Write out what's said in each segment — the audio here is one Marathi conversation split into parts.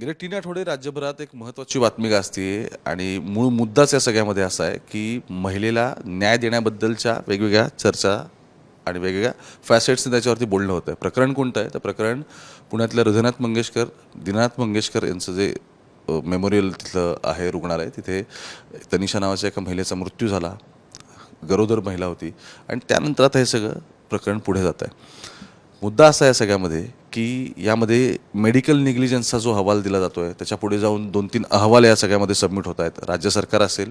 गेले तीन आठवडे राज्यभरात एक महत्त्वाची बातमी गाजते आणि मूळ मुद्दाच या सगळ्यामध्ये असा आहे की महिलेला न्याय देण्याबद्दलच्या वेगवेगळ्या चर्चा आणि वेगवेगळ्या फॅसेट्सने त्याच्यावरती बोलणं होतं आहे प्रकरण कोणतं आहे? तर प्रकरण पुण्यातल्या हृदयनाथ मंगेशकर दिनानाथ मंगेशकर यांचं जे मेमोरियल तिथलं आहे रुग्णालय तिथे तनिषा नावाच्या एका महिलेचा मृत्यू झाला. गरोदर महिला होती. आणि त्यानंतर आता हे सगळं प्रकरण पुढे जात आहे मुद्दा असा आहे सगळ्यामध्ये की यामध्ये मेडिकल निग्लिजन्सचा जो अहवाल दिला जातो आहे त्याच्या पुढे जाऊन दोन तीन अहवाल या सगळ्यामध्ये सबमिट होत आहेत. राज्य सरकार असेल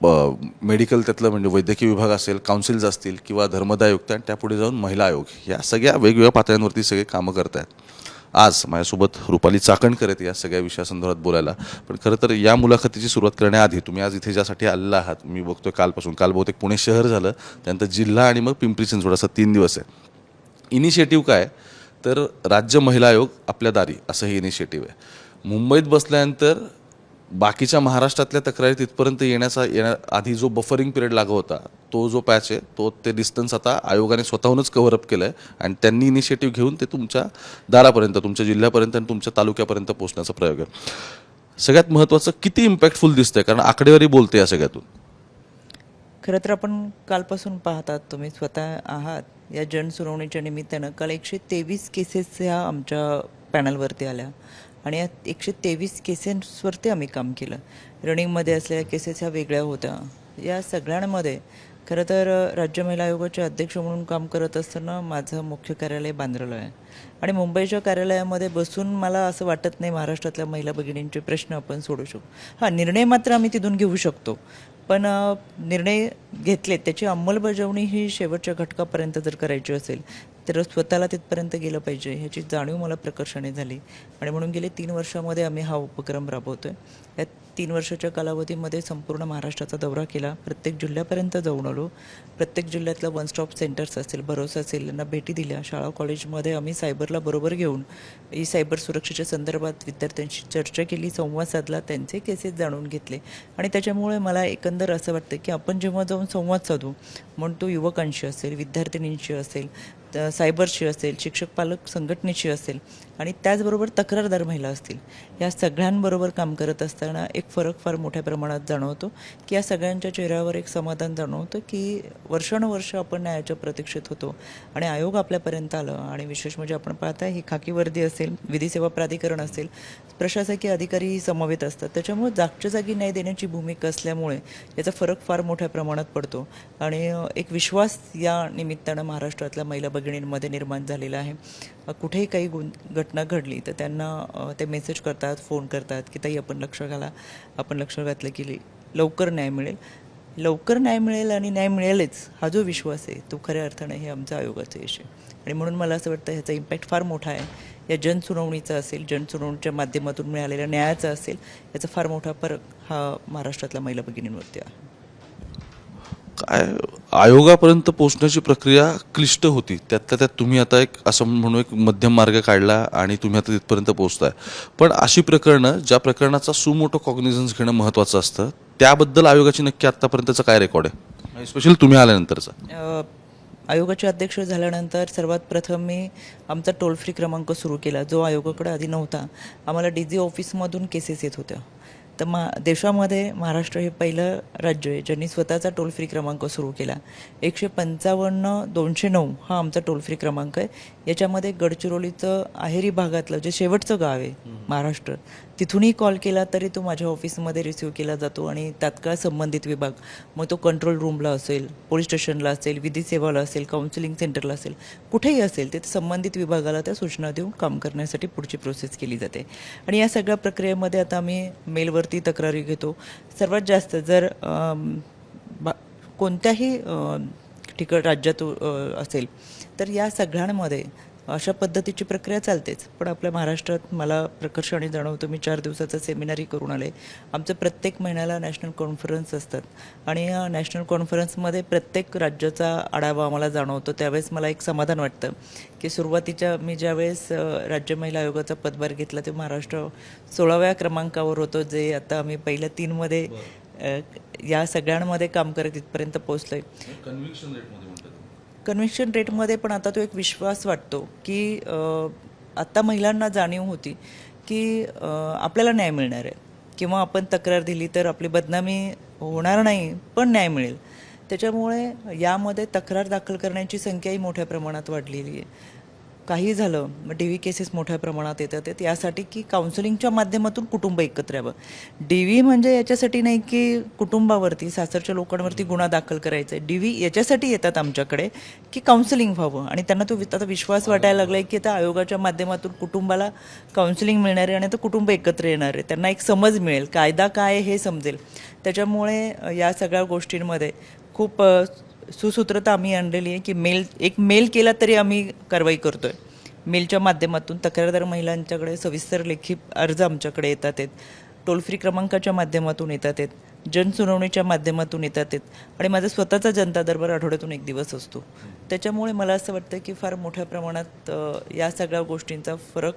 मेडिकल त्यातलं म्हणजे वैद्यकीय विभाग असेल काउन्सिल्स असतील किंवा धर्मदाय आयुक्त आणि त्यापुढे जाऊन महिला आयोग या सगळ्या वेगवेगळ्या पातळ्यांवरती सगळे कामं करत आहेत आज माझ्यासोबत रुपाली चाकणकर आहेत या सगळ्या विषयासंदर्भात बोलायला. पण खरं तर या मुलाखतीची सुरुवात करण्याआधी तुम्ही आज इथे ज्यासाठी आलेला आहात मी बघतोय कालपासून. काल बहुतेक पुणे शहर झालं त्यानंतर जिल्हा आणि मग पिंपरी चिंचवड असं तीन दिवस आहे. इनिशिएटिव्ह काय? तर राज्य महिला आयोग आपल्या दारी असं हे इनिशिएटिव्ह आहे. मुंबईत बसल्यानंतर बाकीच्या महाराष्ट्रातल्या तक्रारी तिथपर्यंत येण्याचा येण्या आधी जो बफरिंग पिरियड लागू होता तो जो पॅच आहे तो ते डिस्टन्स आता आयोगाने स्वतःहूनच कव्हरअप केलं आहे आणि त्यांनी इनिशिएटिव्ह घेऊन ते तुमच्या दारापर्यंत तुमच्या जिल्ह्यापर्यंत आणि तुमच्या तालुक्यापर्यंत पोहोचण्याचा प्रयोग आहे. सगळ्यात महत्त्वाचं किती इम्पॅक्टफुल दिसतंय? कारण आकडेवारी बोलते या सगळ्यातून. खरं तर आपण कालपासून पाहतात तुम्ही स्वतः आहात. या जन सुनावणीच्या निमित्तानं काल एकशे तेवीस केसेस ह्या आमच्या पॅनलवरती आल्या. आणि या एकशे तेवीस केसेसवरती आम्ही काम केलं. रनिंगमध्ये असलेल्या केसेस ह्या वेगळ्या होत्या. या सगळ्यांमध्ये खरं तर राज्य महिला आयोगाचे अध्यक्ष म्हणून काम करत असताना माझं मुख्य कार्यालय बांद्राला आहे. आणि मुंबईच्या कार्यालयामध्ये बसून मला असं वाटत नाही महाराष्ट्रातल्या महिला भगिनींचे प्रश्न आपण सोडू शकू. हां निर्णय मात्र आम्ही तिथून घेऊ शकतो. पण निर्णय घेतले त्याची अंमलबजावणी ही शेवटच्या घटकापर्यंत जर करायची असेल तर स्वतःला तिथपर्यंत गेलं पाहिजे ह्याची जाणीव मला प्रकर्षाने झाली. आणि म्हणून गेले तीन वर्षामध्ये आम्ही हा उपक्रम राबवतो आहे या तीन वर्षाच्या कालावधीमध्ये संपूर्ण महाराष्ट्राचा दौरा केला. प्रत्येक जिल्ह्यापर्यंत जाऊन आलो. प्रत्येक जिल्ह्यातलं वन स्टॉप सेंटर्स असेल भरोसा असेल यांना भेटी दिल्या. शाळा कॉलेजमध्ये आम्ही सायबरला बरोबर घेऊन ई सायबर सुरक्षेच्या संदर्भात विद्यार्थ्यांशी चर्चा केली संवाद साधला त्यांचे केसेस जाणून घेतले. आणि त्याच्यामुळे मला एकंदर असं वाटतं की आपण जेव्हा जाऊन संवाद साधू म्हणून तो युवकांशी असेल विद्यार्थिनींशी असेल सायबरशी असेल शिक्षक पालक संघटनेशी असेल आणि त्याचबरोबर तक्रारदार महिला असतील. या सगळ्यांबरोबर काम करत असताना एक फरक फार मोठ्या प्रमाणात जाणवतो की या सगळ्यांच्या चेहऱ्यावर एक समाधान जाणवतं की वर्षानुवर्ष आपण न्यायाच्या प्रतीक्षेत होतो आणि आयोग आपल्यापर्यंत आलं आणि विशेष म्हणजे आपण पाहताय ही खाकी वर्दी असेल विधी सेवा प्राधिकरण असेल प्रशासकीय अधिकारी समवेत असतात. त्याच्यामुळे जागच्या जागी न्याय देण्याची भूमिका असल्यामुळे याचा फरक फार मोठ्या प्रमाणात पडतो. आणि एक विश्वास या निमित्तानं महाराष्ट्रातल्या महिला भगिनींमध्ये निर्माण झालेला आहे. कुठेही काही गुण घटना घडली तर त्यांना ते मेसेज करतात फोन करतात की ताई आपण लक्ष घाला. आपण लक्ष घातलं की लवकर न्याय मिळेल. लवकर न्याय मिळेल आणि न्याय मिळेलच हा जो विश्वास आहे तो खऱ्या अर्थाने हे आमचं आयोगाचं यश आहे. आणि म्हणून मला असं वाटतं ह्याचा इम्पॅक्ट फार मोठा आहे. या जनसुनावणीचा असेल जनसुनावणीच्या माध्यमातून मिळालेल्या न्यायाचा असेल याचा फार मोठा फरक हा महाराष्ट्रातल्या महिला भगिनींवरती आहे. काय आयोगापर्यंत पोहोचण्याची प्रक्रिया क्लिष्ट होती. त्यातल्या त्यात तुम्ही आता एक असं म्हणून एक मध्यम मार्ग काढला आणि तुम्ही आता तिथपर्यंत पोहोचताय. पण अशी प्रकरणं ज्या प्रकरणाचा सुमोटो कॉग्निझन्स घेणं महत्त्वाचं असतं त्याबद्दल आयोगाची नक्की आत्तापर्यंतचा काय रेकॉर्ड आहे? स्पेशल तुम्ही आल्यानंतरचा. आयोगाचे अध्यक्ष झाल्यानंतर सर्वात प्रथम मी आमचा टोल फ्री क्रमांक सुरू केला जो आयोगाकडे आधी नव्हता. आम्हाला डी जी ऑफिसमधून केसेस येत होत्या. तर मा देशामध्ये महाराष्ट्र हे पहिलं राज्य आहे ज्यांनी स्वतःचा टोल फ्री क्रमांक सुरू केला. एकशे पंचावन्न दोनशे नऊ हा आमचा टोल फ्री क्रमांक आहे. याच्यामध्ये गडचिरोलीचं आहेरी भागातलं जे शेवटचं गाव आहे महाराष्ट्र तिथूनही कॉल केला तरी तो माझ्या ऑफिसमध्ये रिसिव्ह केला जातो आणि तात्काळ संबंधित विभाग मग तो कंट्रोल रूमला असेल पोलीस स्टेशनला असेल विधी सेवाला असेल काउन्सिलिंग सेंटरला असेल कुठेही असेल तिथे संबंधित विभागाला त्या सूचना देऊन काम करण्यासाठी पुढची प्रोसेस केली जाते. आणि या सगळ्या प्रक्रियेमध्ये आता आम्ही मेलवरती तक्रारी घेतो. सर्वात जास्त जर कोणत्याही ठिकाण राज्यात असेल तर या सगळ्यांमध्ये अशा पद्धतीची प्रक्रिया चालतेच. पण आपल्या महाराष्ट्रात मला प्रकर्षाने जाणवतं मी चार दिवसाचा सेमिनारही करून आले. आमचं प्रत्येक महिन्याला नॅशनल कॉन्फरन्स असतात. आणि या नॅशनल कॉन्फरन्समध्ये प्रत्येक राज्याचा आढावा आम्हाला जाणवतो. त्यावेळेस मला एक समाधान वाटतं की सुरुवातीच्या मी ज्यावेळेस राज्य महिला आयोगाचा पदभार घेतला ते महाराष्ट्र सोळाव्या क्रमांकावर होतो जे आता आम्ही पहिल्या तीनमध्ये या सगळ्यांमध्ये काम करत इथपर्यंत रेटमध्ये म्हणतात कन्व्हिक्शन रेटमध्ये पण आता तो एक विश्वास वाटतो की आत्ता महिलांना जाणीव होती की आपल्याला न्याय मिळणार आहे. किंवा आपण तक्रार दिली तर आपली बदनामी होणार नाही पण न्याय मिळेल. त्याच्यामुळे यामध्ये तक्रार दाखल करण्याची संख्याही मोठ्या प्रमाणात वाढलेली आहे. काही झालं मग डी व्ही केसेस मोठ्या प्रमाणात येतात. आहेत यासाठी की काउन्सिलिंगच्या माध्यमातून कुटुंब एकत्र यावं. डी व्ही म्हणजे याच्यासाठी नाही की कुटुंबावरती सासरच्या लोकांवरती गुन्हा दाखल करायचा आहे डी व्ही याच्यासाठी येतात आमच्याकडे की काउन्सिलिंग व्हावं. आणि त्यांना तो आता विश्वास वाटायला लागला आहे की आता आयोगाच्या माध्यमातून कुटुंबाला काउन्सिलिंग मिळणार आहे आणि आता कुटुंब एकत्र येणार आहे. त्यांना एक समज मिळेल. कायदा काय आहे हे समजेल. त्याच्यामुळे या सगळ्या गोष्टींमध्ये खूप सुसूत्रता आम्ही आणलेली आहे की मेल एक मेल केला तरी आम्ही कारवाई करतोय. मेलच्या माध्यमातून तक्रारदार महिलांच्याकडे सविस्तर लेखी अर्ज आमच्याकडे येतात आहेत. टोल फ्री क्रमांकाच्या माध्यमातून येतात आहेत. जनसुनावणीच्या माध्यमातून येतात आहेत आणि माझा स्वतःचा जनता दरबार आठवड्यातून एक दिवस असतो. त्याच्यामुळे मला असं वाटतं की फार मोठ्या प्रमाणात या सगळ्या गोष्टींचा फरक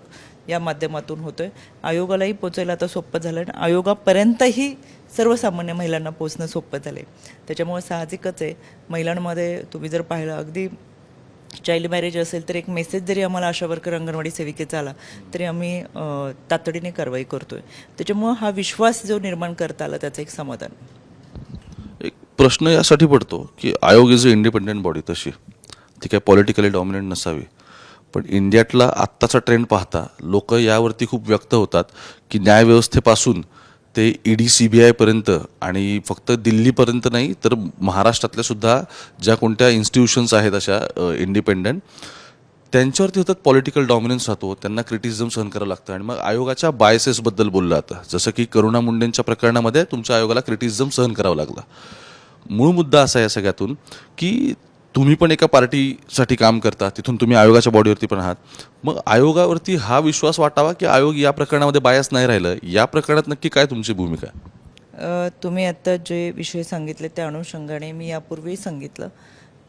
या माध्यमातून होतो आहे आयोगालाही पोचायला आता सोपं झालं. आणि आयोगापर्यंतही सर्वसामान्य महिलांना पोचणं सोपं झालं आहे त्याच्यामुळे साहजिकच आहे. महिलांमध्ये तुम्ही जर पाहिलं अगदी चाइल्ड मॅरेज असेल तर एक मेसेज जरी आम्हाला आशा वर्कर अंगणवाडी सेविकेचा आला तरी आम्ही तातडीने कारवाई करतोय. त्याच्यामुळं हा विश्वास जो निर्माण करता आला त्याचं एक समाधान. एक प्रश्न यासाठी पडतो की आयोग इज अ इंडिपेंडेंट बॉडी तशी. ती काय पॉलिटिकली डॉमिनंट नसावी. पण इंडियातला आत्ताचा ट्रेंड पाहता लोक यावरती खूप व्यक्त होतात की न्यायव्यवस्थेपासून ते ई ईडी सी बी आयपर्यंत आणि फक्त दिल्लीपर्यंत नाही तर महाराष्ट्रातल्या सुद्धा ज्या कोणत्या इन्स्टिट्यूशन्स आहेत अशा इंडिपेंडंट त्यांच्यावरती होतात पॉलिटिकल डॉमिनन्स राहतो. त्यांना क्रिटिसिझम सहन करावं लागतं. आणि मग आयोगाच्या बायसेसबद्दल बोललं जातं जसं की करुणा मुंडेंच्या प्रकरणामध्ये तुमच्या आयोगाला क्रिटिसिझम सहन करावं लागलं. मूळ मुद्दा असा आहे या सगळ्यातून की तुम्ही पण एका पार्टीसाठी काम करता तिथून तुम्ही आयोगाच्या बॉडीवरती पण आहात. मग आयोगावरती हा विश्वास वाटावा की आयोग या प्रकरणामध्ये बायस नाही राहिलं? या प्रकरणात नक्की काय तुमची भूमिका? तुम्ही आत्ता जे विषय सांगितले त्या अनुषंगाने मी यापूर्वी सांगितलं.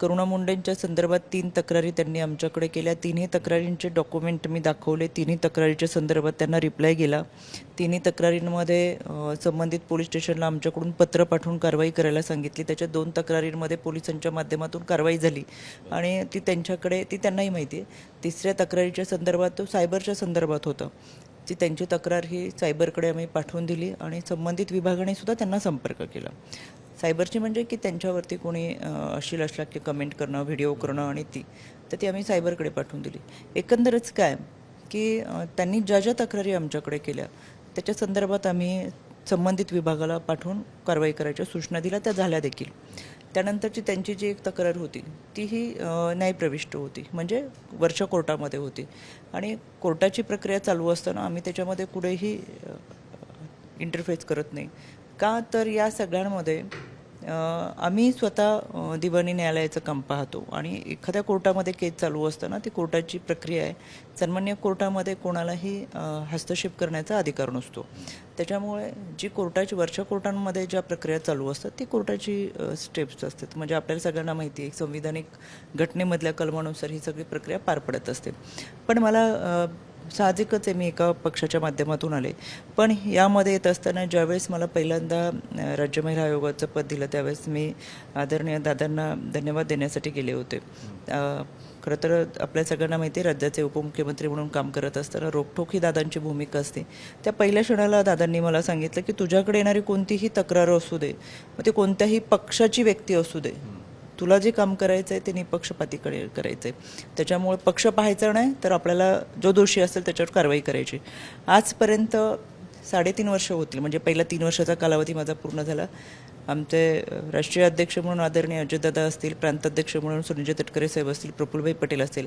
करुणा मुंडेंच्या संदर्भात तीन तक्रारी त्यांनी आमच्याकडे केल्या. तिन्ही तक्रारींचे डॉक्युमेंट मी दाखवले. तिन्ही तक्रारीच्या संदर्भात त्यांना रिप्लाय गेला तिन्ही तक्रारींमध्ये संबंधित पोलीस स्टेशनला आमच्याकडून पत्र पाठवून कारवाई करायला सांगितली. त्याच्या दोन तक्रारींमध्ये पोलिसांच्या माध्यमातून कारवाई झाली. आणि ती त्यांच्याकडे ती त्यांनाही माहिती आहे. तिसऱ्या तक्रारीच्या संदर्भात तो सायबरच्या संदर्भात होतं. ती त्यांची तक्रार ही सायबरकडे आम्ही पाठवून दिली आणि संबंधित विभागाने सुद्धा त्यांना संपर्क केला. सायबरची म्हणजे की त्यांच्यावरती कोणी अशील असला की कमेंट करणं व्हिडिओ करणं आणि ती. तर ती आम्ही सायबरकडे पाठवून दिली. एकंदरच काय की त्यांनी ज्या ज्या तक्रारी आमच्याकडे केल्या त्याच्या संदर्भात आम्ही संबंधित विभागाला पाठवून कारवाई करायच्या सूचना दिल्या त्या झाल्या देखील. त्यानंतरची त्यांची जी एक तक्रार होती तीही न्यायप्रविष्ट होती. म्हणजे वर्ष कोर्टामध्ये होती. आणि कोर्टाची प्रक्रिया चालू असताना आम्ही त्याच्यामध्ये कुठेही इंटरफेस करत नाही. का तर या सगळ्यांमध्ये आम्ही स्वतः दिवाणी न्यायालयाचं काम पाहतो. आणि एखाद्या कोर्टामध्ये केस चालू असताना ती कोर्टाची प्रक्रिया आहे. सन्मान्य कोर्टामध्ये कोणालाही हस्तक्षेप करण्याचा अधिकार नसतो. त्याच्यामुळे जी कोर्टाची वरच्या कोर्टांमध्ये ज्या प्रक्रिया चालू असतात ती कोर्टाची स्टेप्स असतात. म्हणजे आपल्याला सगळ्यांना माहिती आहे संविधानिक घटनेमधल्या कलमानुसार ही सगळी प्रक्रिया पार पडत असते. पण मला साहजिकच आहे मी एका पक्षाच्या माध्यमातून आले. पण यामध्ये येत असताना ज्यावेळेस मला पहिल्यांदा राज्य महिला आयोगाचं पद दिलं त्यावेळेस मी आदरणीय दादांना धन्यवाद देण्यासाठी गेले होते. खरं तर आपल्या सगळ्यांना माहिती आहे राज्याचे उपमुख्यमंत्री म्हणून काम करत असताना रोखठोक ही दादांची भूमिका असते. त्या पहिल्या क्षणाला दादांनी मला सांगितलं की तुझ्याकडे येणारी कोणतीही तक्रार असू दे मग ते कोणत्याही पक्षाची व्यक्ती असू दे. तुला जे काम करायचं आहे ते निपक्षपातीकडे करायचं आहे त्याच्यामुळे पक्ष पाहायचा नाही तर आपल्याला जो दोषी असेल त्याच्यावर कारवाई करायची. आजपर्यंत साडेतीन वर्ष होतील म्हणजे पहिला तीन वर्षाचा कालावधी माझा पूर्ण झाला. आमचे राष्ट्रीय अध्यक्ष म्हणून आदरणीय अजितदादा असतील प्रांताध्यक्ष म्हणून सुनिजय तटकरे साहेब असतील प्रफुल्लभाई पटेल असतील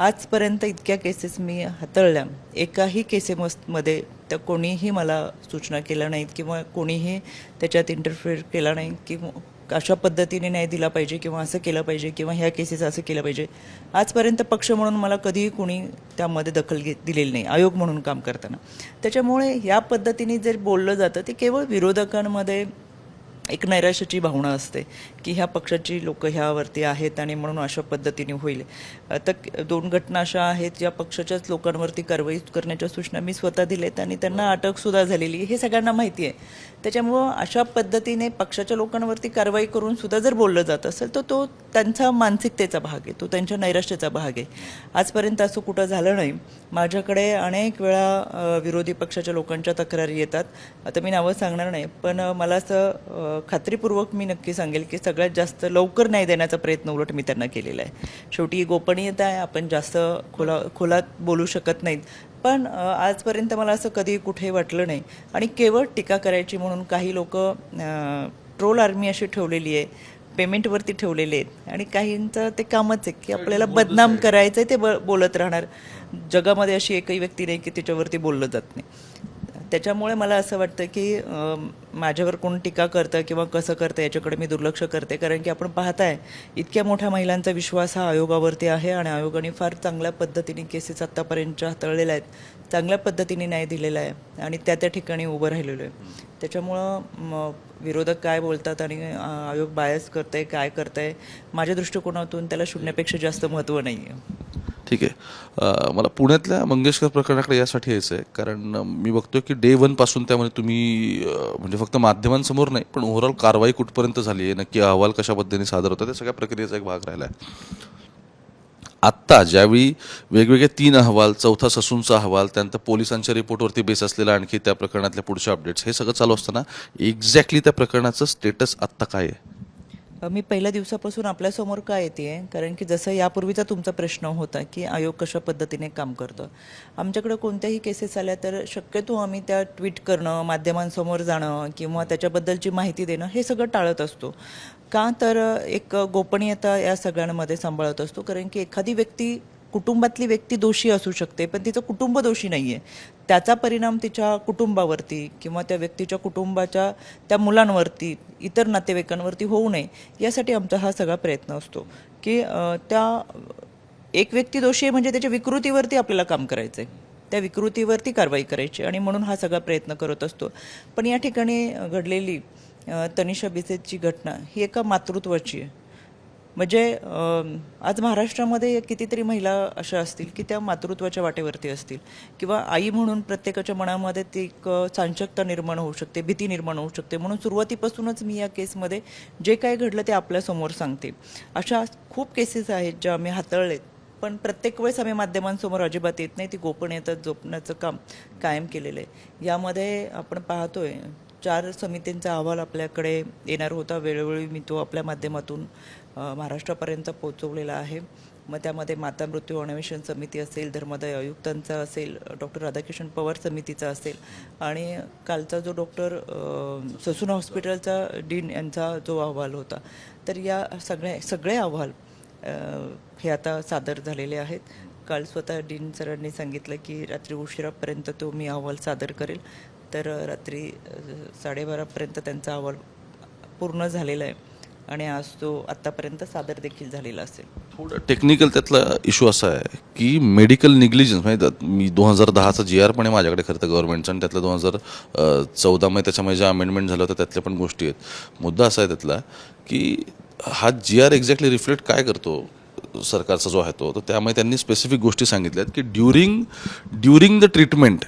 आजपर्यंत इतक्या केसेस मी हाताळल्या. एकाही केसेमध्ये त्या कोणीही मला सूचना केल्या नाहीत किंवा कोणीही त्याच्यात इंटरफेअर केला नाही किंवा अशा पद्धतीने न्याय दिला पाहिजे किंवा असं केलं पाहिजे किंवा ह्या केसेस असं केलं पाहिजे. आजपर्यंत पक्ष म्हणून मला कधीही कुणी त्यामध्ये दखल घेत दिलेली नाही आयोग म्हणून काम करताना. त्याच्यामुळे ह्या पद्धतीने जर बोललं जातं ते केवळ विरोधकांमध्ये एक नैराश्याची भावना असते की ह्या पक्षाची लोक ह्यावरती आहेत आणि म्हणून अशा पद्धतीने होईल. आता दोन घटना अशा आहेत ज्या पक्षाच्याच लोकांवरती कारवाई करण्याच्या सूचना मी स्वतः दिलेत आणि त्यांना अटकसुद्धा झालेली हे सगळ्यांना माहिती आहे. त्याच्यामुळं अशा पद्धतीने पक्षाच्या लोकांवरती कारवाई करून सुद्धा जर बोललं जात असेल तर तो त्यांचा मानसिकतेचा भाग आहे तो त्यांच्या नैराश्याचा भाग आहे. आजपर्यंत असं कुठं झालं नाही. माझ्याकडे अनेक वेळा विरोधी पक्षाच्या लोकांच्या तक्रारी येतात. आता मी नावं सांगणार नाही पण मला असं खात्रीपूर्वक मी नक्की सांगेल की सगळ्यात जास्त लवकर न्याय देण्याचा प्रयत्न उलट मी त्यांना केलेला आहे. शेवटी गोपनीयता आहे आपण जास्त खोला खोलात बोलू शकत नाहीत. पण आजपर्यंत मला असं कधी कुठे वाटलं नाही. आणि केवळ टीका करायची म्हणून काही लोक ट्रोल आर्मी अशी ठेवलेली आहे पेमेंटवरती ठेवलेले आहेत. आणि काहींचं ते कामच आहे की आपल्याला बदनाम करायचं आहे ते ब बोलत राहणार. जगामध्ये अशी एकही व्यक्ती नाही की तिच्यावरती बोललं जात नाही. त्याच्यामुळे मला असं वाटतं की माझ्यावर कोण टीका करतं किंवा कसं करतं याच्याकडे मी दुर्लक्ष करते. कारण की आपण पाहताय इतक्या मोठ्या महिलांचा विश्वास हा आयोगावरती आहे आणि आयोगाने फार चांगल्या पद्धतीने केसेस आत्तापर्यंतच्या हाताळलेल्या आहेत. चांगल्या पद्धतीने न्याय दिलेला आहे आणि त्या त्या ठिकाणी उभं राहिलेलो आहे. त्याच्यामुळं विरोधक काय बोलतात आणि आयोग बायस करतंय काय करतंय माझ्या दृष्टिकोनातून त्याला शून्यापेक्षा जास्त महत्त्व नाही आहे ठीक आहे. मला पुण्यातल्या मंगेशकर प्रकरणाकडे यासाठी यायचं आहे कारण मी बघतोय की डे वनपासून त्यामध्ये तुम्ही म्हणजे फक्त माध्यमांसमोर नाही पण ओव्हरऑल कारवाई कुठपर्यंत झाली आहे नक्की अहवाल कशा पद्धतीने सादर होता त्या सगळ्या प्रक्रियेचा एक भाग राहिला आहे आत्ता ज्यावेळी वेगवेगळे तीन अहवाल चौथा ससूनचा अहवाल त्यानंतर पोलिसांच्या रिपोर्टवरती बेस असलेला आणखी त्या प्रकरणातल्या पुढच्या अपडेट्स हे सगळं चालू असताना एक्झॅक्टली त्या प्रकरणाचं स्टेटस आत्ता काय आहे? मी पहिल्या दिवसापासून आपल्यासमोर काय येते? कारण की जसं यापूर्वीचा तुमचा प्रश्न होता की आयोग कशा पद्धतीने काम करतं. आमच्याकडे कोणत्याही केसेस आल्या तर शक्यतो आम्ही त्या ट्विट करणं माध्यमांसमोर जाणं किंवा त्याच्याबद्दलची माहिती देणं हे सगळं टाळत असतो. का तर एक गोपनीयता या सगळ्यांमध्ये सांभाळत असतो. कारण की एखादी व्यक्ती कुटुंबातली व्यक्ती दोषी असू शकते पण तिचं कुटुंब दोषी नाही आहे त्याचा परिणाम तिच्या कुटुंबावरती किंवा त्या व्यक्तीच्या कुटुंबाच्या त्या मुलांवरती इतर नातेवाईकांवरती होऊ नये यासाठी आमचा हा सगळा प्रयत्न असतो. की त्या एक व्यक्ती दोषी आहे म्हणजे त्याच्या विकृतीवरती आपल्याला काम करायचं आहे त्या विकृतीवरती कारवाई करायची आणि म्हणून हा सगळा प्रयत्न करत असतो. पण या ठिकाणी घडलेली तनिषा बिसेतची घटना ही एका मातृत्वाची आहे. म्हणजे आज महाराष्ट्रामध्ये कितीतरी महिला अशा असतील की त्या मातृत्वाच्या वाटेवरती असतील. किंवा आई म्हणून प्रत्येकाच्या मनामध्ये ती एक चांचकता निर्माण होऊ शकते भीती निर्माण होऊ शकते. म्हणून सुरुवातीपासूनच मी या केसमध्ये जे काय घडलं ते आपल्यासमोर सांगते. अशा खूप केसेस आहेत ज्या आम्ही हाताळलेत. पण प्रत्येक वेळेस आम्ही माध्यमांसमोर अजिबात येत नाही. ती गोपनीयता जोपण्याचं काम कायम केलेलं आहे. यामध्ये आपण पाहतोय चार समितींचा अहवाल आपल्याकडे येणार होता. वेळोवेळी मी तो आपल्या माध्यमातून महाराष्ट्रापर्यंत पोहोचवलेला आहे. मग त्यामध्ये माता मृत्यू अन्वेषण समिती असेल धर्मदय आयुक्तांचा असेल डॉक्टर राधाकिशन पवार समितीचा असेल आणि कालचा जो डॉक्टर ससून हॉस्पिटलचा डीन यांचा जो अहवाल होता. तर या सगळे सगळे अहवाल हे आता सादर झालेले आहेत. काल स्वतः डीन सरांनी सांगितलं की रात्री उशिरापर्यंत तो मी अहवाल सादर करेल. तर रात्री साडेबारापर्यंत त्यांचा अहवाल पूर्ण झालेला आहे. आणि आज तो आत्तापर्यंत सादर देखील झालेला असेल. थोडं टेक्निकल त्यातला इश्यू असा आहे की मेडिकल निग्लिजन्स म्हणजे मी दोन हजार दहाचा जी आर पण आहे माझ्याकडे खरं तर गव्हर्नमेंटचा आणि त्यातलं दोन हजार चौदामध्ये त्याच्यामध्ये ज्या अमेंडमेंट झालं होतं त्यातल्या पण गोष्टी आहेत. मुद्दा असा आहे त्यातला की हा जी आर एक्झॅक्टली रिफ्लेक्ट काय करतो सरकारचा जो आहे तो? तर त्यामुळे त्यांनी स्पेसिफिक गोष्टी सांगितल्या आहेत की during during the treatment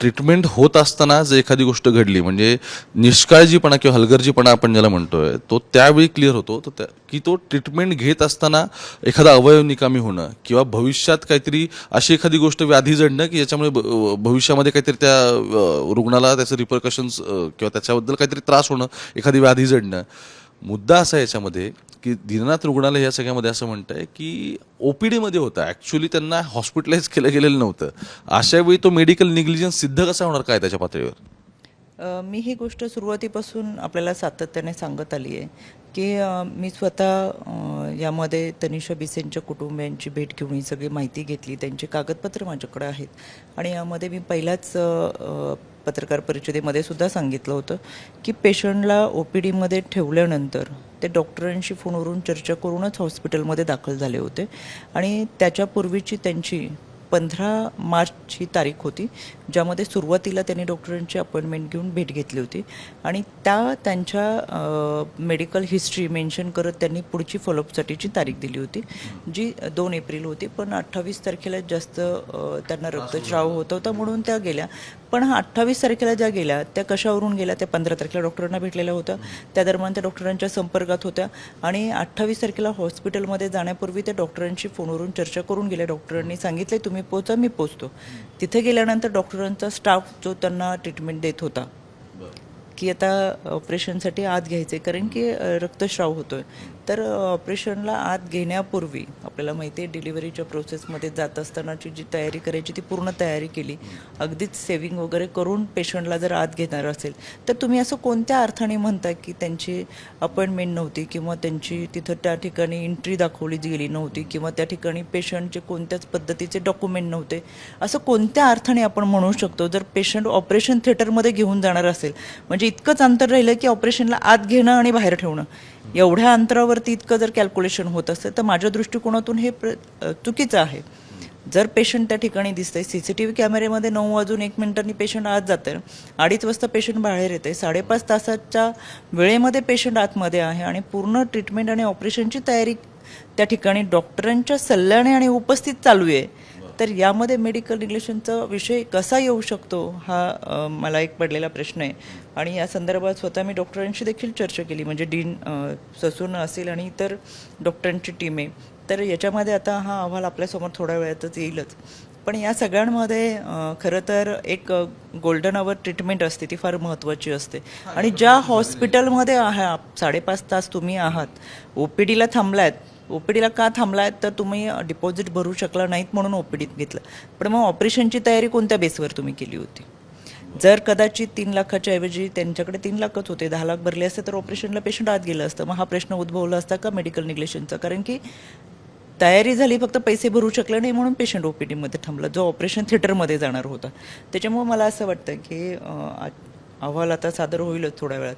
treatment होत असताना जर एखादी गोष्ट घडली म्हणजे निष्काळजीपणा किंवा हलगर्जीपणा आपण ज्याला म्हणतोय तो त्यावेळी क्लिअर होतो. तर त्या की तो ट्रीटमेंट घेत असताना एखादा अवयव निकामी होणं किंवा भविष्यात काहीतरी अशी एखादी गोष्ट व्याधी जडणं की ज्याच्यामुळे भविष्यामध्ये काहीतरी त्या रुग्णाला त्याचं रिपरकशन्स किंवा त्याच्याबद्दल काहीतरी त्रास होणं एखादी व्याधी जडणं. मुद्दा असा आहे याच्यामध्ये की दीनानाथ रुग्णालय या सगळ्यामध्ये असं म्हणतंय की ओ पी डीमध्ये होता. ॲक्च्युली त्यांना हॉस्पिटलाइज केलं गेलेलं नव्हतं. अशा वेळी तो मेडिकल निग्लिजन्स सिद्ध कसा होणार काय त्याच्या पातळीवर? मी ही गोष्ट सुरुवातीपासून आपल्याला सातत्याने सांगत आली आहे की मी स्वतः यामध्ये तनिषा बिसेंच्या कुटुंबियांची भेट घेऊन ही सगळी माहिती घेतली. त्यांची कागदपत्र माझ्याकडे आहेत. आणि यामध्ये मी पहिल्याच पत्रकार परिषदेमध्ये सुद्धा सांगितलं होतं की पेशंटला ओ पी डीमध्ये ठेवल्यानंतर ते डॉक्टरांशी फोनवरून चर्चा करूनच हॉस्पिटलमध्ये दाखल झाले होते. आणि त्याच्यापूर्वीची त्यांची पंधरा मार्च ही तारीख होती ज्यामध्ये सुरुवातीला त्यांनी डॉक्टरांची अपॉइंटमेंट घेऊन भेट घेतली होती. आणि त्या त्यांच्या मेडिकल हिस्ट्री मेन्शन करत त्यांनी पुढची फॉलोअपसाठीची तारीख दिली होती जी दोन एप्रिल होती. पण अठ्ठावीस तारखेला जास्त त्यांना रक्तस्राव होत होता म्हणून त्या गेल्या. पण हा अठ्ठावीस तारखेला ज्या गेल्या त्या कशावरून गेल्या? त्या पंधरा तारखेला डॉक्टरांना भेटलेल्या होत्या. त्या दरम्यान त्या डॉक्टरांच्या संपर्कात होत्या. आणि अठ्ठावीस तारखेला हॉस्पिटलमध्ये जाण्यापूर्वी त्या डॉक्टरांशी फोनवरून चर्चा करून गेल्या. डॉक्टरांनी सांगितले तुम्ही पोचा मी पोचतो. तिथे गेल्यानंतर डॉक्टरांचा स्टाफ जो त्यांना ट्रीटमेंट देत होता की आता ऑपरेशनसाठी आत घ्यायचे. कारण की रक्तस्राव होतोय. तर ऑपरेशनला आत घेण्यापूर्वी आपल्याला माहिती आहे डिलिव्हरीच्या प्रोसेसमध्ये जात असतानाची जी तयारी करायची ती पूर्ण तयारी केली. अगदीच सेविंग वगैरे करून पेशंटला जर आत घेणार असेल तर तुम्ही असं कोणत्या अर्थाने म्हणता की त्यांची अपॉइंटमेंट नव्हती किंवा त्यांची तिथं त्या ठिकाणी एंट्री दाखवली गेली नव्हती किंवा त्या ठिकाणी पेशंटचे कोणत्याच पद्धतीचे डॉक्युमेंट नव्हते? असं कोणत्या अर्थाने आपण म्हणू शकतो जर पेशंट ऑपरेशन थिएटरमध्ये घेऊन जाणार असेल? म्हणजे इतकंच अंतर राहिलं की ऑपरेशनला आत घेणं आणि बाहेर ठेवणं. एवढ्या अंतरावरती इतकं जर कॅल्क्युलेशन होत असेल तर माझ्या दृष्टिकोनातून हे प्र चुकीचं आहे. जर पेशंट त्या ठिकाणी दिसतंय सी सी टी व्ही कॅमेऱ्यामध्ये नऊ वाजून एक मिनिटांनी पेशंट आत जात आहे अडीच वाजता पेशंट बाहेर येते साडेपाच तासाच्या वेळेमध्ये पेशंट आतमध्ये आहे आणि पूर्ण ट्रीटमेंट आणि ऑपरेशनची तयारी त्या ठिकाणी डॉक्टरांच्या सल्ल्याने आणि उपस्थित चालू आहे तर यामध्ये मेडिकल रिलेशनचा विषय कसा येऊ शकतो हा मला एक पडलेला प्रश्न आहे. आणि या संदर्भात स्वतः मी डॉक्टरांशी देखील चर्चा केली. म्हणजे डीन ससून असेल आणि इतर डॉक्टरांची टीम आहे. तर याच्यामध्ये आता हा अहवाल आपल्यासमोर थोड्या वेळातच येईलच. पण या सगळ्यांमध्ये खरं तर एक गोल्डन आवर ट्रीटमेंट असते. ती फार महत्त्वाची असते. आणि ज्या हॉस्पिटलमध्ये आहात साडेपाच तास तुम्ही आहात ओ पी डीला थांबलायत ओपीडीला का थांबलाय तर तुम्ही डिपॉझिट भरू शकला नाहीत म्हणून ओपीडीत घेतलं. पण मग ऑपरेशनची तयारी कोणत्या बेसवर तुम्ही केली होती? जर कदाचित तीन लाखाच्या ऐवजी त्यांच्याकडे तीन लाखच होते दहा लाख भरले असते तर ऑपरेशनला पेशंट आत गेलं असतं. मग हा प्रश्न उद्भवला असता का मेडिकल निग्लेशनचा कारण की तयारी झाली फक्त पैसे भरू शकले नाही म्हणून पेशंट ओपीडीमध्ये थांबला जो ऑपरेशन थिएटरमध्ये जाणार होता. त्याच्यामुळे मला असं वाटतं की आ- अहवाल आता सादर होईलच थोड्या वेळात.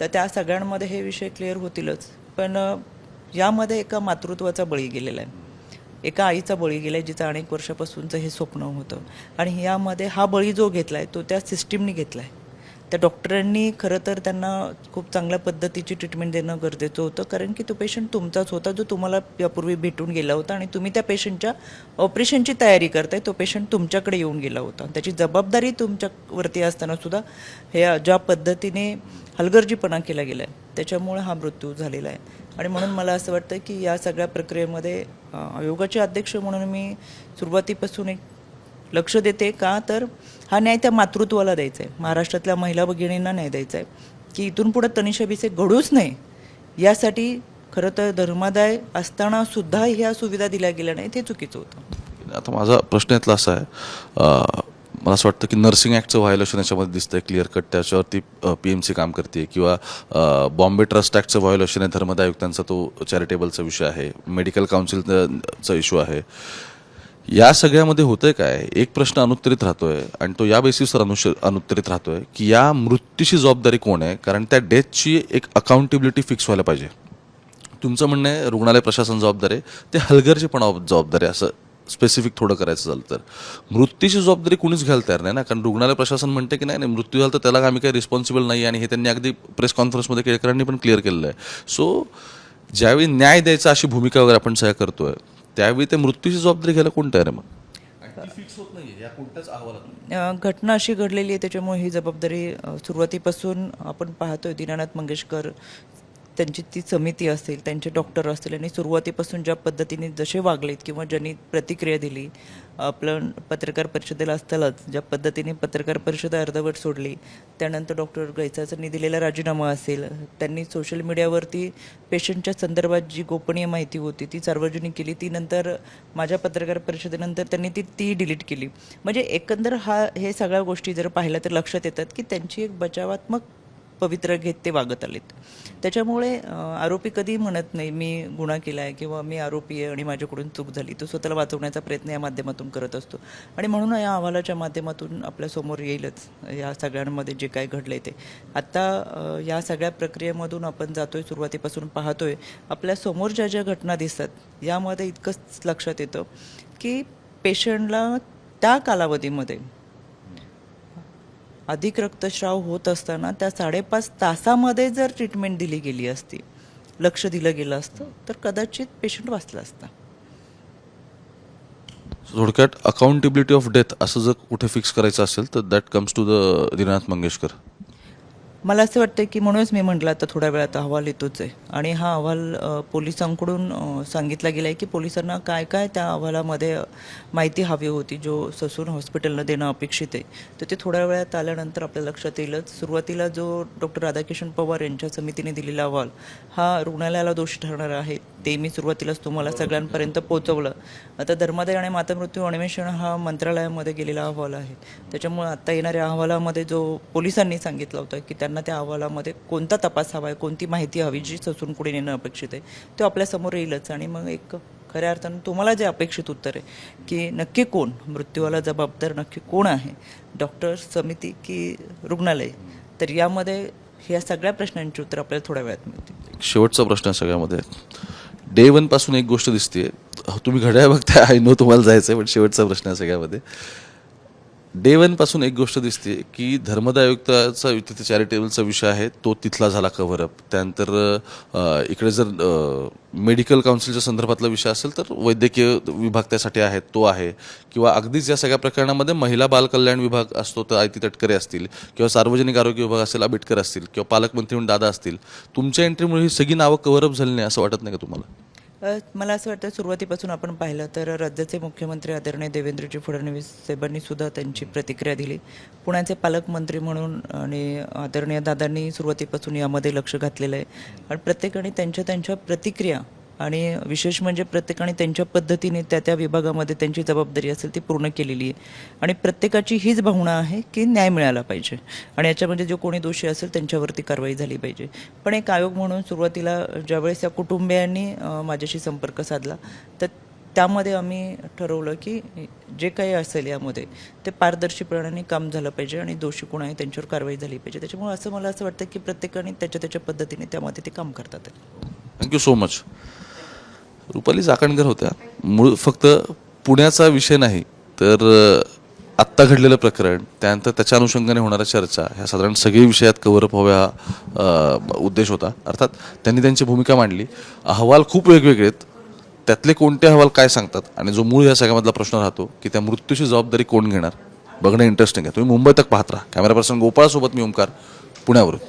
तर त्या सगळ्यांमध्ये हे विषय क्लिअर होतीलच. पण यामध्ये एका मातृत्वाचा बळी गेलेला आहे. एका आईचा बळी गेलाय जिचं अनेक वर्षापासूनचं हे स्वप्न होतं. आणि यामध्ये हा बळी जो घेतला आहे तो त्या सिस्टीमनी आहे त्या डॉक्टरांनी खरं तर त्यांना खूप चांगल्या पद्धतीची ट्रीटमेंट देणं गरजेचं होतं. कारण की तो पेशंट तुमचाच होता जो तुम्हाला यापूर्वी भेटून गेला होता आणि तुम्ही त्या पेशंटच्या ऑपरेशनची तयारी करताय तो पेशंट तुमच्याकडे येऊन गेला होता. त्याची जबाबदारी तुमच्यावरती असताना सुद्धा हे ज्या पद्धतीने हलगर्जीपणा केला गेला आहे त्याच्यामुळे हा मृत्यू झालेला आहे. आणि म्हणून मला असं वाटतं की या सगळ्या प्रक्रियेमध्ये आयोगाचे अध्यक्ष म्हणून मी सुरुवातीपासून एक लक्ष देते. का तर हा न्याय त्या मातृत्वाला द्यायचा आहे. महाराष्ट्रातल्या महिला भगिनींना न्याय द्यायचा आहे. की इथून पुढे तनिषा भिसे घडूच नाही यासाठी खरं तर धर्मादाय असताना सुद्धा ह्या सुविधा दिल्या गेल्या नाहीत हे चुकीचं होतं. आता माझा प्रश्न यातला असा आहे मला असं वाटतं की नर्सिंग ॲक्टचं व्हायोलेशन याच्यामध्ये दिसतं आहे क्लिअर कट त्याच्यावरती पी एम सी काम करते किंवा बॉम्बे ट्रस्ट ॲक्टचं व्हायोलेशन आहे धर्मदाय आयुक्तांचा तो चॅरिटेबलचा विषय आहे. मेडिकल काउन्सिलचा इश्यू आहे. या सगळ्यामध्ये होतंय काय? एक प्रश्न अनुत्तरित राहतोय आणि तो या बेसिसवर अनुश अनुत्तरित राहतोय की या मृत्यूची जबाबदारी कोण आहे? कारण त्या डेथची एक अकाउंटेबिलिटी फिक्स व्हायला पाहिजे. तुमचं म्हणणं आहे रुग्णालय प्रशासन जबाबदार आहे. ते हलगर्जीपणा जबाबदार आहे असं स्पेसिफिक थोडं करायचं झालं तर. मृत्यूची जबाबदारी कुणीच घ्यायला तयार नाही ना? कारण रुग्णालय प्रशासन म्हणते की नाही नाही मृत्यू झाला तर त्याला आम्ही काही रिस्पॉन्सिबल नाही आणि हे त्यांनी अगदी प्रेस कॉन्फरन्समध्ये केळकरांनी पण क्लिअर केलेलं आहे. सो ज्यावेळी न्याय द्यायचा अशी भूमिका वगैरे आपण सह्या करतोय त्यावेळी ते मृत्यूची जबाबदारी घ्यायला कोण तयार आहे मग? फिक्स होत नाही या कोणत्याच अहवालात अ, घटना अशी घडलेली आहे त्याच्यामुळे ही जबाबदारी सुरुवातीपासून आपण पाहतोय दीनानाथ मंगेशकर त्यांची ती समिती असेल त्यांचे डॉक्टर असतील आणि सुरुवातीपासून ज्या पद्धतीने जसे वागलेत किंवा ज्यांनी प्रतिक्रिया दिली आपलं पत्रकार परिषदेला असतानाच ज्या पद्धतीने पत्रकार परिषद अर्धवट सोडली त्यानंतर डॉक्टर गैसाचांनी दिलेला राजीनामा असेल त्यांनी सोशल मीडियावरती पेशंटच्या संदर्भात जी गोपनीय माहिती होती ती सार्वजनिक केली ती नंतर माझ्या पत्रकार परिषदेनंतर त्यांनी ती ती डिलीट केली. म्हणजे एकंदर हा हे सगळ्या गोष्टी जर पाहिल्या तर लक्षात येतात की त्यांची एक बचावात्मक पवित्र घेत ते वागत आलेत. त्याच्यामुळे आरोपी कधी म्हणत नाही मी गुन्हा केला आहे किंवा मी आरोपी आहे आणि माझ्याकडून चूक झाली. तो स्वतःला वाचवण्याचा प्रयत्न या माध्यमातून करत असतो. आणि म्हणून या अहवालाच्या माध्यमातून आपल्यासमोर येईलच या सगळ्यांमध्ये जे काय घडलंय ते. आत्ता या सगळ्या प्रक्रियेमधून आपण जातोय सुरुवातीपासून पाहतोय आपल्यासमोर ज्या ज्या घटना दिसतात यामध्ये इतकंच लक्षात येतं की पेशंटला त्या कालावधीमध्ये अधिक रक्तस्राव होत असताना त्या साडेपाच तासामध्ये जर ट्रीटमेंट दिली गेली असती लक्ष दिलं गेलं असतं तर कदाचित पेशंट वाचला असता. थोडक्यात अकाउंटेबिलिटी ऑफ डेथ असं जर कुठे फिक्स करायचं असेल तर that comes to the Dinanath Mangeshkar. मला असं वाटतं की म्हणूनच मी म्हटलं आता थोड्या वेळात अहवाल येतोच आहे. आणि हा अहवाल पोलिसांकडून सांगितला गेला आहे की पोलिसांना काय काय त्या अहवालामध्ये माहिती हवी होती जो ससून हॉस्पिटलनं देणं अपेक्षित आहे. तर ते थोड्या वेळात आल्यानंतर आपल्या लक्षात येईलच. सुरुवातीला जो डॉक्टर राधाकिशन पवार यांच्या समितीने दिलेला अहवाल हा रुग्णालयाला दोषी ठरणार आहे. ते मी सुरुवातीलाच तुम्हाला सगळ्यांपर्यंत पोहोचवलं. आता धर्मादाय आणि मातामृत्यू अन्वेषण हा मंत्रालयामध्ये गेलेला अहवाल आहे. त्याच्यामुळे आता येणाऱ्या अहवालामध्ये जो पोलिसांनी सांगितलं होतं की त्यांना त्या अहवालामध्ये कोणता तपास हवा आहे कोणती माहिती हवी जी ससून पुढे नेणं अपेक्षित आहे तो आपल्यासमोर येईलच. आणि मग एक खऱ्या अर्थानं तुम्हाला जे अपेक्षित उत्तर आहे की नक्की कोण मृत्यूला जबाबदार नक्की कोण आहे डॉक्टर समिती की रुग्णालय तर यामध्ये ह्या सगळ्या प्रश्नांची उत्तर आपल्याला थोड्या वेळात मिळतील. शेवटचा प्रश्न सगळ्यामध्ये डे वनपासून एक गोष्ट दिसते तुम्ही घड्याळ बघताय आय नो तुम्हाला जायचं आहे पण शेवटचा प्रश्न आहे सगळ्यामध्ये. डे वनपासून एक गोष्ट दिसते की धर्मदायुक्ताचा तिथे चॅरिटेबलचा विषय आहे तो तिथला झाला कव्हरअप त्यानंतर इकडे जर मेडिकल काउन्सिलच्या संदर्भातला विषय असेल तर वैद्यकीय विभाग त्यासाठी आहे तो आहे. किंवा अगदीच या सगळ्या प्रकरणामध्ये महिला बाल कल्याण विभाग असतो तर आयती तटकरे असतील किंवा सार्वजनिक आरोग्य विभाग असेल आंबेडकर असतील किंवा पालकमंत्री म्हणून दादा असतील तुमच्या एंट्रीमुळे ही सगळी नावं कव्हरअप झाली नाही असं वाटत नाही का तुम्हाला? मला असं वाटतं सुरुवातीपासून आपण पाहिलं तर राज्याचे मुख्यमंत्री आदरणीय देवेंद्रजी फडणवीस साहेबांनी सुद्धा त्यांची प्रतिक्रिया दिली. पुण्याचे पालकमंत्री म्हणून आणि आदरणीय दादांनी सुरुवातीपासून यामध्ये लक्ष घातलेलं आहे. आणि प्रत्येकाने त्यांच्या त्यांच्या प्रतिक्रिया आणि विशेष म्हणजे प्रत्येकाने त्यांच्या पद्धतीने त्या त्या विभागामध्ये त्यांची जबाबदारी असेल ती पूर्ण केलेली आहे. आणि प्रत्येकाची हीच भावना आहे की न्याय मिळाला पाहिजे. आणि याच्यामध्ये जो कोणी दोषी असेल त्यांच्यावरती कारवाई झाली पाहिजे. पण एक आयोग म्हणून सुरुवातीला ज्यावेळेस या कुटुंबियांनी माझ्याशी संपर्क साधला तर त्यामध्ये आम्ही ठरवलं की जे काही असेल यामध्ये ते पारदर्शीपणाने काम झालं पाहिजे आणि दोषी कोण आहे त्यांच्यावर कारवाई झाली पाहिजे. त्याच्यामुळे असं मला असं वाटतं की प्रत्येकाने त्याच्या त्याच्या पद्धतीने त्यामध्ये ते काम करतात. Thank you so much Rupali Chakankar होत्या. मूळ फक्त पुण्याचा विषय नाही तर आत्ता घडलेलं प्रकरण त्यानंतर त्याच्या अनुषंगाने होणाऱ्या चर्चा ह्या साधारण सगळे विषयात कव्हरअप व्हाव्या उद्देश होता. अर्थात त्यांनी त्यांची भूमिका मांडली. अहवाल खूप वेगवेगळे आहेत त्यातले कोणते अहवाल काय सांगतात? आणि जो मूळ या सगळ्यामधला प्रश्न राहतो की त्या मृत्यूची जबाबदारी कोण घेणार? बघणं इंटरेस्टिंग आहे. तुम्ही मुंबई तक पाहत राहा. कॅमेरा पर्सन गोपाळसोबत मी ओंकार पुण्यावरून.